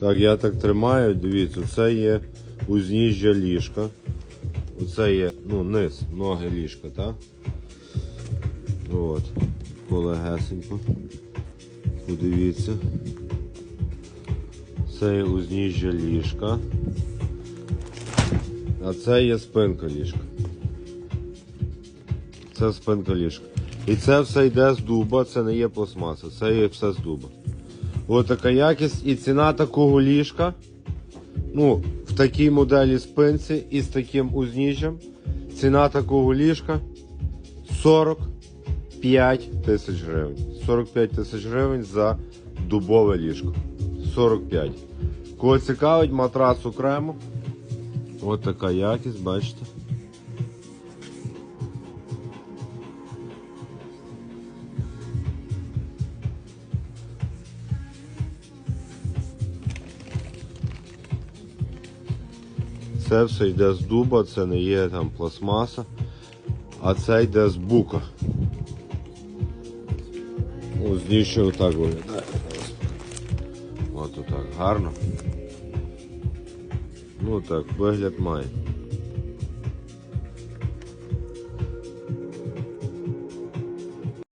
Так, я так тримаю, дивіться, це є узніжжя ліжка. Оце є, ну, низ, ноги ліжка, так? От. Колегесенько. Подивіться. Це є узніжжя ліжка. А це є спинка ліжка. Це спинка ліжка. І це все йде з дуба, це не є пластмаса, це є все з дуба. Ось така якість і ціна такого ліжка. Ну, в такій моделі спинці і з таким узніжжям. Ціна такого ліжка 45 тисяч гривень. 45 тисяч гривень за дубове ліжко. 45. Кого цікавить, матрас окремо. Ось така якість, бачите. Це все йде з дуба, це не є там пластмаса, а це йде з бука. Ось дніще отак виглядає. Ось отак, гарно. Ну так, вигляд має.